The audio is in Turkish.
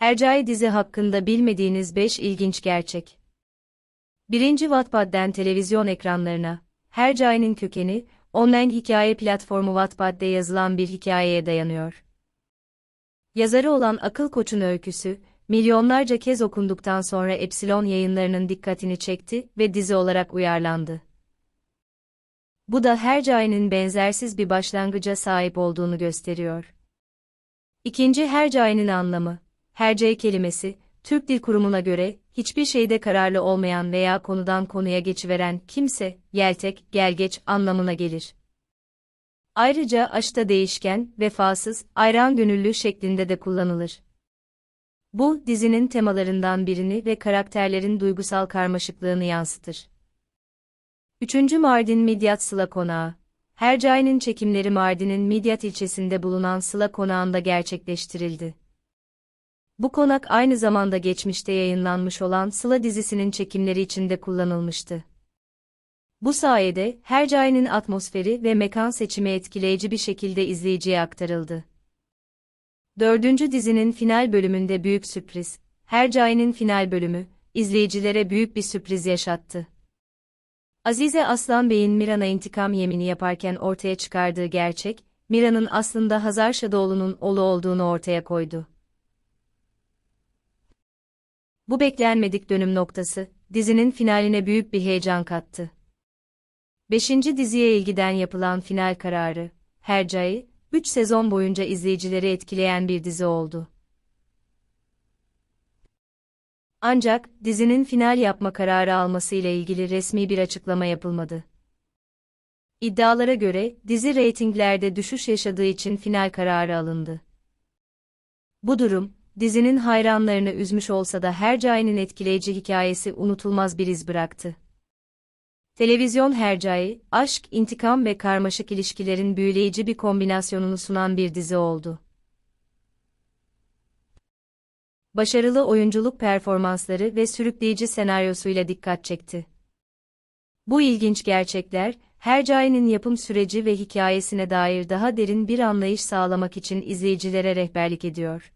Hercai dizi hakkında bilmediğiniz 5 ilginç gerçek. 1. Wattpad'den televizyon ekranlarına. Hercai'nin kökeni, online hikaye platformu Wattpad'de yazılan bir hikayeye dayanıyor. Yazarı olan Akıl Koç'un öyküsü, milyonlarca kez okunduktan sonra Epsilon yayınlarının dikkatini çekti ve dizi olarak uyarlandı. Bu da Hercai'nin benzersiz bir başlangıca sahip olduğunu gösteriyor. İkinci Hercai'nin anlamı. Hercai kelimesi, Türk Dil Kurumu'na göre, hiçbir şeyde kararlı olmayan veya konudan konuya geçiveren kimse, yeltek, gelgeç anlamına gelir. Ayrıca aşta değişken, vefasız, ayran gönüllü şeklinde de kullanılır. Bu, dizinin temalarından birini ve karakterlerin duygusal karmaşıklığını yansıtır. 3. Mardin Midyat Sıla Konağı Hercai'nin çekimleri Mardin'in Midyat ilçesinde bulunan Sıla Konağı'nda gerçekleştirildi. Bu konak aynı zamanda geçmişte yayınlanmış olan Sıla dizisinin çekimleri için de kullanılmıştı. Bu sayede Hercai'nin atmosferi ve mekan seçimi etkileyici bir şekilde izleyiciye aktarıldı. Dördüncü dizinin final bölümünde büyük sürpriz, Hercai'nin final bölümü, izleyicilere büyük bir sürpriz yaşattı. Azize Aslan Bey'in Miran'a intikam yemini yaparken ortaya çıkardığı gerçek, Mira'nın aslında Hazar Şadoğlu'nun oğlu olduğunu ortaya koydu. Bu beklenmedik dönüm noktası, dizinin finaline büyük bir heyecan kattı. Beşinci diziye ilgiden yapılan final kararı, Hercai, 3 sezon boyunca izleyicileri etkileyen bir dizi oldu. Ancak, dizinin final yapma kararı alması ile ilgili resmi bir açıklama yapılmadı. İddialara göre, dizi reytinglerde düşüş yaşadığı için final kararı alındı. Bu durum, dizinin hayranlarını üzmüş olsa da Hercai'nin etkileyici hikayesi unutulmaz bir iz bıraktı. Televizyon Hercai, aşk, intikam ve karmaşık ilişkilerin büyüleyici bir kombinasyonunu sunan bir dizi oldu. Başarılı oyunculuk performansları ve sürükleyici senaryosuyla dikkat çekti. Bu ilginç gerçekler, Hercai'nin yapım süreci ve hikayesine dair daha derin bir anlayış sağlamak için izleyicilere rehberlik ediyor.